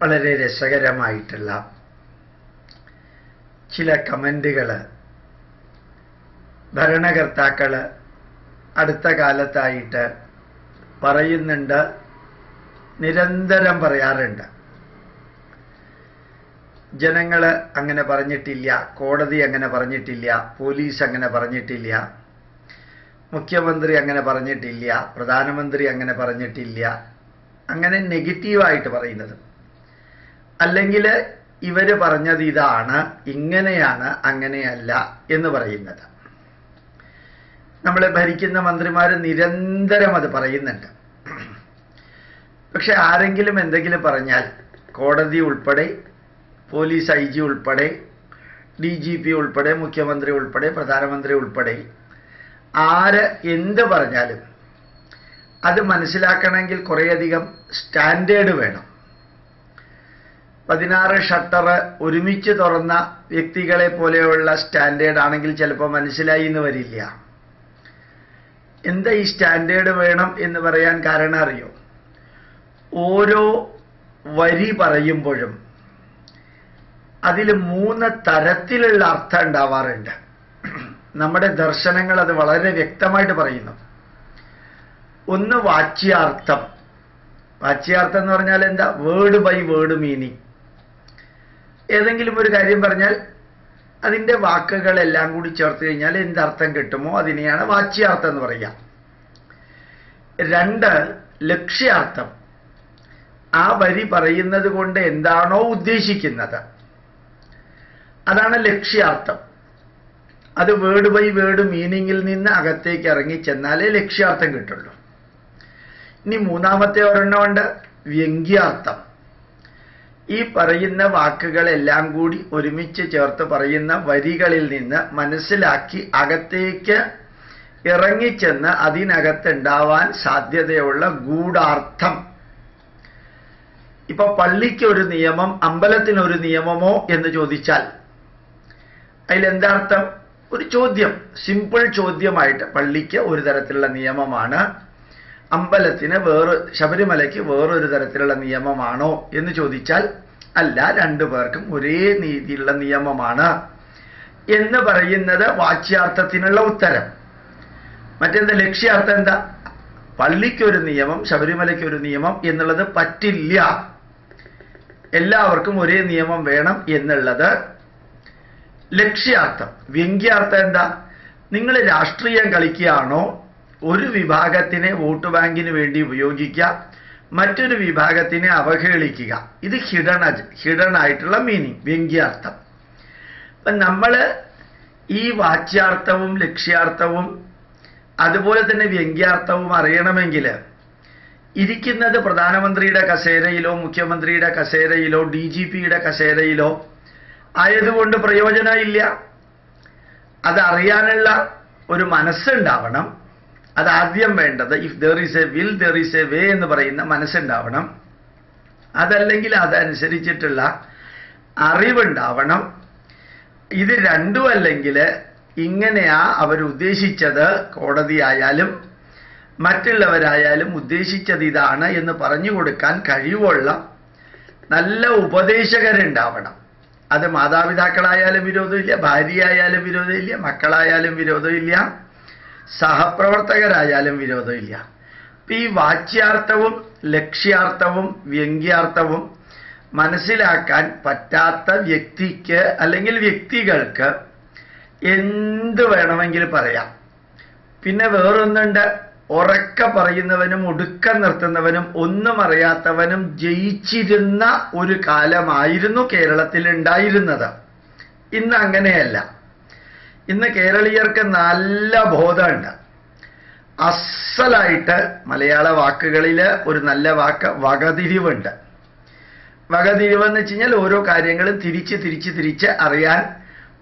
വളരെ രസകരമായിട്ടുള്ള ചില കമന്റുകൾ ഭരണകർത്താക്കൾ അടുത്ത കാലത്തായിട്ട് പറയുന്നുണ്ട് നിരന്തരം പറയാറുണ്ട്. ജനങ്ങൾ അങ്ങനെ പറഞ്ഞിട്ടില്ല കോടതി അങ്ങനെ പറഞ്ഞിട്ടില്ല പോലീസ് അങ്ങനെ പറഞ്ഞിട്ടില്ല മുഖ്യമന്ത്രി അങ്ങനെ പറഞ്ഞിട്ടില്ല പ്രധാനമന്ത്രി അങ്ങനെ പറഞ്ഞിട്ടില്ല അങ്ങനെ നെഗറ്റീവായിട്ട് പറയുന്നത്. അല്ലെങ്കിൽ ഇവർ പറഞ്ഞത് ഇതാണ് ഇങ്ങനെയാണ് അങ്ങനെയല്ല എന്ന് പറയുന്നത്. നമ്മളെ ഭരിക്കുന്ന മന്ത്രിമാർ നിരന്തരം അത് പറയുന്നുണ്ട്. പക്ഷെ ആരെങ്കിലും എന്തെങ്കിലും പറഞ്ഞാൽ കോടതി ഉൾപ്പെടെ പോലീസ് ഐ ജി ഉൾപ്പെടെ ഡി ജി പി ഉൾപ്പെടെ മുഖ്യമന്ത്രി ഉൾപ്പെടെ പ്രധാനമന്ത്രി ഉൾപ്പെടെ ആര് എന്ത് പറഞ്ഞാലും അത് മനസ്സിലാക്കണമെങ്കിൽ കുറേയധികം സ്റ്റാൻഡേർഡ് വേണം. പതിനാറ് ഷട്ടർ ഒരുമിച്ച് തുറന്ന വ്യക്തികളെ പോലെയുള്ള സ്റ്റാൻഡേർഡ് ആണെങ്കിൽ ചിലപ്പോൾ മനസ്സിലായി എന്ന് വരില്ല. എന്താ ഈ സ്റ്റാൻഡേർഡ് വേണം എന്ന് പറയാൻ കാരണം അറിയോ? ഓരോ വരി പറയുമ്പോഴും അതിൽ മൂന്ന് തരത്തിലുള്ള അർത്ഥം ഉണ്ടാവാറുണ്ട്. നമ്മുടെ ദർശനങ്ങൾ അത് വളരെ വ്യക്തമായിട്ട് പറയുന്നു. ഒന്ന് വാച്യാർത്ഥം. വാച്യാർത്ഥം എന്ന് പറഞ്ഞാൽ എന്താ? വേർഡ് ബൈ വേർഡ് മീനിങ് ഏതെങ്കിലും ഒരു കാര്യം പറഞ്ഞാൽ അതിന്റെ വാക്കുകളെല്ലാം കൂടി ചേർത്ത് കഴിഞ്ഞാൽ എന്തർത്ഥം കിട്ടുമോ അതിനെയാണ് വാച്യാർത്ഥം എന്ന് പറയുക. രണ്ട് ലക്ഷ്യാർത്ഥം. ആ വരി പറയുന്നത് കൊണ്ട് എന്താണോ ഉദ്ദേശിക്കുന്നത്. അതാണ് ലക്ഷ്യാർത്ഥം. അത് വേർഡ് ബൈ വേർഡ് മീനിങ്ങിൽ നിന്ന് അകത്തേക്ക് ഇറങ്ങി ചെന്നാലേ ലക്ഷ്യാർത്ഥം കിട്ടുള്ളൂ. ഇനി മൂന്നാമത്തെ ഒരെണ്ണമുണ്ട് വ്യംഗ്യാർത്ഥം. ഈ പറയുന്ന വാക്കുകളെല്ലാം കൂടി ഒരുമിച്ച് ചേർത്ത് പറയുന്ന വരികളിൽ നിന്ന് മനസ്സിലാക്കി അകത്തേക്ക് ഇറങ്ങിച്ചെന്ന് അതിനകത്തുണ്ടാവാൻ സാധ്യതയുള്ള ഗൂഢാർത്ഥം. ഇപ്പൊ പള്ളിക്ക് ഒരു നിയമം അമ്പലത്തിനൊരു നിയമമോ എന്ന് ചോദിച്ചാൽ അതിലെന്താർത്ഥം? ഒരു ചോദ്യം സിമ്പിൾ ചോദ്യമായിട്ട് പള്ളിക്ക് ഒരു തരത്തിലുള്ള നിയമമാണ് അമ്പലത്തിന് വേറെ ശബരിമലയ്ക്ക് വേറൊരു തരത്തിലുള്ള നിയമമാണോ എന്ന് ചോദിച്ചാൽ അല്ല രണ്ടു പേർക്കും ഒരേ നീതിയുള്ള നിയമമാണ് എന്ന് പറയുന്നത് വാച്യാർത്ഥത്തിനുള്ള ഉത്തരം. മറ്റെന്താ ലക്ഷ്യാർത്ഥം എന്താ? പള്ളിക്കൊരു നിയമം ശബരിമലയ്ക്കൊരു നിയമം എന്നുള്ളത് പറ്റില്ല. എല്ലാവർക്കും ഒരേ നിയമം വേണം എന്നുള്ളത് ലക്ഷ്യാർത്ഥം. വ്യംഗ്യാർത്ഥം എന്താ? നിങ്ങൾ രാഷ്ട്രീയം കളിക്കുകയാണോ? ഒരു വിഭാഗത്തിനെ വോട്ട് ബാങ്കിന് വേണ്ടി ഉപയോഗിക്കുക. മറ്റൊരു വിഭാഗത്തിനെ അവഹേളിക്കുക. ഇത് ഹിഡണ ഹിഡൺ ആയിട്ടുള്ള മീനിങ് വ്യംഗ്യാർത്ഥം. അപ്പം നമ്മൾ ഈ വാച്യാർത്ഥവും ലക്ഷ്യാർത്ഥവും അതുപോലെ തന്നെ വ്യംഗ്യാർത്ഥവും അറിയണമെങ്കിൽ ഇരിക്കുന്നത് പ്രധാനമന്ത്രിയുടെ കസേരയിലോ മുഖ്യമന്ത്രിയുടെ കസേരയിലോ ഡി ജി പിയുടെ കസേരയിലോ ആയതുകൊണ്ട് പ്രയോജനമില്ല. അതറിയാനുള്ള ഒരു മനസ്സുണ്ടാവണം. അതാദ്യം വേണ്ടത് if there is a will there is a way എന്ന് പറയുന്ന മനസ്സുണ്ടാവണം. അതല്ലെങ്കിൽ അതനുസരിച്ചിട്ടുള്ള അറിവുണ്ടാവണം. ഇത് രണ്ടും അല്ലെങ്കിൽ ഇങ്ങനെയാ അവരുദ്ദേശിച്ചത്. കോടതിയായാലും മറ്റുള്ളവരായാലും ഉദ്ദേശിച്ചത് ഇതാണ് എന്ന് പറഞ്ഞു കൊടുക്കാൻ കഴിവുള്ള നല്ല ഉപദേശകരുണ്ടാവണം. അത് മാതാപിതാക്കളായാലും വിരോധമില്ല ഭാര്യയായാലും വിരോധമില്ല മക്കളായാലും വിരോധമില്ല. സഹപ്രവർത്തകരായാലും വിരോധമില്ല. ഈ വാച്യാർത്ഥവും ലക്ഷ്യാർത്ഥവും വ്യംഗ്യാർത്ഥവും മനസ്സിലാക്കാൻ പറ്റാത്ത വ്യക്തിക്ക് അല്ലെങ്കിൽ വ്യക്തികൾക്ക് എന്ത് വേണമെങ്കിൽ പറയാം. പിന്നെ വേറൊന്നുണ്ട്. ഉറക്ക പറയുന്നവനും ഒടുക്കം നിർത്തുന്നവനും ഒന്നും അറിയാത്തവനും ജയിച്ചിരുന്ന ഒരു കാലമായിരുന്നു കേരളത്തിൽ ഉണ്ടായിരുന്നത്. ഇന്ന് അങ്ങനെയല്ല. ഇന്ന് കേരളീയർക്ക് നല്ല ബോധമുണ്ട്. അസലായിട്ട് മലയാള വാക്കുകളിൽ ഒരു നല്ല വാക്ക് വകതിരിവുണ്ട്. വകതിരിവെന്ന് വെച്ച് കഴിഞ്ഞാൽ ഓരോ കാര്യങ്ങളും തിരിച്ച് തിരിച്ച് തിരിച്ച് അറിയാൻ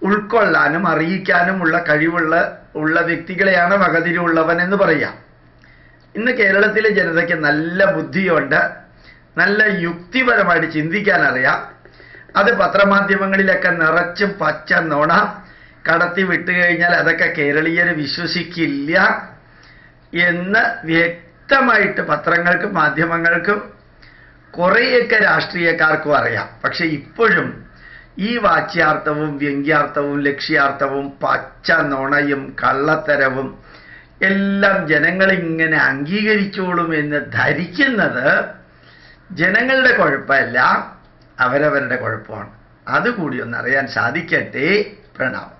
ഉൾക്കൊള്ളാനും അറിയിക്കാനും ഉള്ള കഴിവുള്ള ഉള്ള വ്യക്തികളെയാണ് വകതിരിവുള്ളവൻ എന്ന് പറയാം. ഇന്ന് കേരളത്തിലെ ജനതയ്ക്ക് നല്ല ബുദ്ധിയുണ്ട്. നല്ല യുക്തിപരമായിട്ട് ചിന്തിക്കാൻ അറിയാം. അത് പത്രമാധ്യമങ്ങളിലൊക്കെ നിറച്ചും പച്ച നുണ കടത്തി വിട്ടുകഴിഞ്ഞാൽ അതൊക്കെ കേരളീയർ വിശ്വസിക്കില്ല എന്ന് വ്യക്തമായിട്ട് പത്രങ്ങൾക്കും മാധ്യമങ്ങൾക്കും കുറേയൊക്കെ രാഷ്ട്രീയക്കാർക്കും അറിയാം. പക്ഷെ ഇപ്പോഴും ഈ വാച്യാർത്ഥവും വ്യംഗ്യാർത്ഥവും ലക്ഷ്യാർത്ഥവും പച്ച നുണയും കള്ളത്തരവും എല്ലാം ജനങ്ങളിങ്ങനെ അംഗീകരിച്ചോളും എന്ന് ധരിക്കുന്നത് ജനങ്ങളുടെ കുഴപ്പമല്ല അവരവരുടെ കുഴപ്പമാണ്. അതുകൂടി ഒന്ന് അറിയാൻ സാധിക്കട്ടെ പ്രണാമം